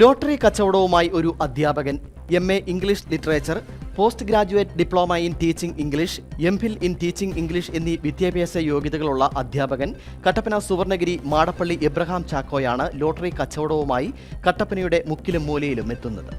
Lottery കച്ചവടവുമായി ഒരു അധ്യാപകൻ M A English literature post graduate diploma in teaching English M Phil in teaching English എന്നീ വിദ്യാഭ്യാസ യോഗ്യതകളുള്ള അധ്യാപകൻ കട്ടപ്പന സുവർണഗിരി മാടപ്പള്ളി എബ്രഹാം ചാക്കോയാണ് ലോട്ടറി കച്ചവടവുമായി കട്ടപ്പനയുടെ മുക്കിലും മൂലയിലും എത്തുന്നത്.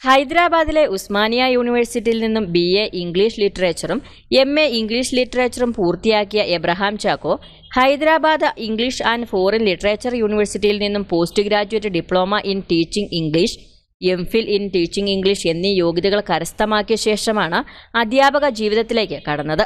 ഹൈദരാബാദിലെ ഉസ്മാനിയ യൂണിവേഴ്സിറ്റിയിൽ നിന്നും ബി എ ഇംഗ്ലീഷ് ലിറ്ററേച്ചറും എം എ ഇംഗ്ലീഷ് ലിറ്ററേച്ചറും പൂർത്തിയാക്കിയ Abraham Chacko Hyderabad English and foreign literature യൂണിവേഴ്സിറ്റിയിൽ നിന്നും post graduate diploma in teaching English M Phil in teaching English എന്നീ യോഗ്യതകൾ കരസ്ഥമാക്കിയ ശേഷമാണ് അധ്യാപക ജീവിതത്തിലേക്ക് കടന്നത്.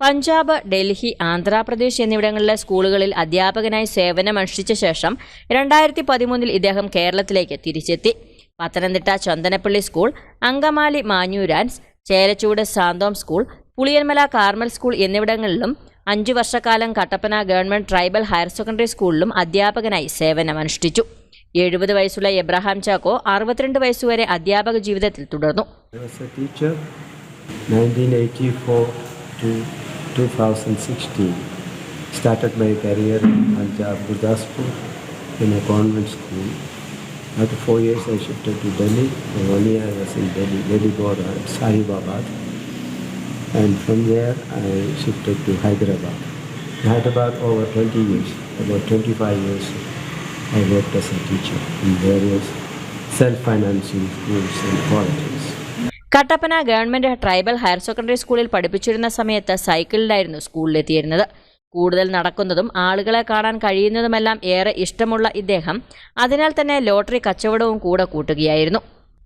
പഞ്ചാബ് ഡൽഹി ആന്ധ്രാപ്രദേശ് എന്നിവിടങ്ങളിലെ സ്കൂളുകളിൽ അധ്യാപകനായി സേവനമനുഷ്ഠിച്ച ശേഷം രണ്ടായിരത്തി പതിമൂന്നിൽ ഇദ്ദേഹം കേരളത്തിലേക്ക് തിരിച്ചെത്തി. Pathanamthitta Chandanappally school Angamaly Manjoorans ചേരച്ചൂട് Santhome school Puliyanmala Carmel school എന്നിവിടങ്ങളിലും അഞ്ചു വർഷക്കാലം Kattappana government tribal higher secondary സ്കൂളിലും അധ്യാപകനായി സേവനമനുഷ്ഠിച്ചു എഴുപത് വയസ്സുള്ള എബ്രഹാം ചാക്കോ അറുപത്തിരണ്ട് വയസ്സുവരെ അധ്യാപക ജീവിതത്തിൽ തുടർന്നു I was a teacher 1984 to 2016. Started my career in Punjab, Gurdaspur in a. After four years I shifted to Delhi. And one year I was in Delhi, Delhi border, Sahibabad. And from there I shifted to Hyderabad. In Hyderabad over 20 years, about 25 years I worked as a teacher in various self-financing schools and colleges. Kattappana government tribal higher secondary സ്കൂളിൽ പഠിപ്പിച്ചിരുന്ന സമയത്ത് സൈക്കിളിലായിരുന്നു സ്കൂളിലെത്തിയിരുന്നത് കൂടുതൽ നടക്കുന്നതും ആളുകളെ കാണാൻ കഴിയുന്നതുമെല്ലാം ഏറെ ഇഷ്ടമുള്ള ഇദ്ദേഹം അതിനാൽ തന്നെ ലോട്ടറി കച്ചവടവും കൂടെ കൂട്ടുകയായിരുന്നു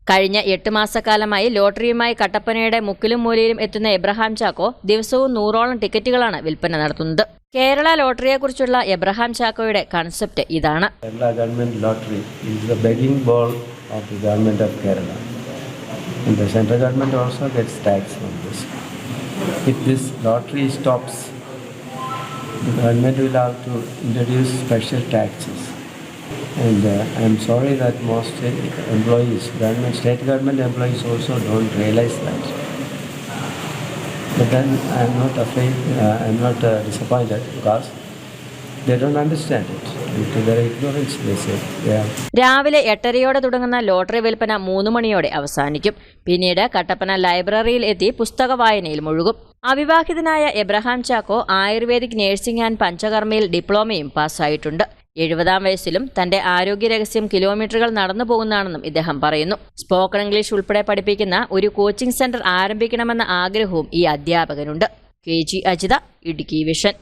കഴിഞ്ഞ എട്ട് മാസക്കാലമായി ലോട്ടറിയുമായി കട്ടപ്പനയുടെ മുക്കിലും മൂലയിലും എത്തുന്ന എബ്രഹാം ചാക്കോ ദിവസവും നൂറോളം ടിക്കറ്റുകളാണ് വിൽപ്പന നടത്തുന്നത് കേരള ലോട്ടറിയെക്കുറിച്ചുള്ള എബ്രഹാം ചാക്കോയുടെ കൺസെപ്റ്റ് ഇതാണ്. And the central government also gets tax from this. If this lottery stops, the government will have to introduce special taxes. And uh, I'm sorry that most uh, employees, government, state government employees also don't realize that. But then I'm not afraid, uh, I'm not uh, disappointed because they don't understand it. രാവിലെ എട്ടരയോടെ തുടങ്ങുന്ന lottery വിൽപ്പന മൂന്ന് മണിയോടെ അവസാനിക്കും പിന്നീട് കട്ടപ്പന ലൈബ്രറിയിൽ എത്തി പുസ്തക വായനയിൽ മുഴുകും അവിവാഹിതനായ Abraham Chacko Ayurvedic nursing and പഞ്ചകർമ്മയിൽ ഡിപ്ലോമയും പാസ്സായിട്ടുണ്ട്. എഴുപതാം വയസ്സിലും തന്റെ ആരോഗ്യ രഹസ്യം കിലോമീറ്ററുകൾ നടന്നു പോകുന്നതാണെന്നും ഇദ്ദേഹം പറയുന്നു. സ്പോക്കൺ ഇംഗ്ലീഷ് ഉൾപ്പെടെ പഠിപ്പിക്കുന്ന ഒരു കോച്ചിംഗ് സെന്റർ ആരംഭിക്കണമെന്ന ആഗ്രഹവും ഈ അധ്യാപകനുണ്ട്. K G Ajitha Idukki vision.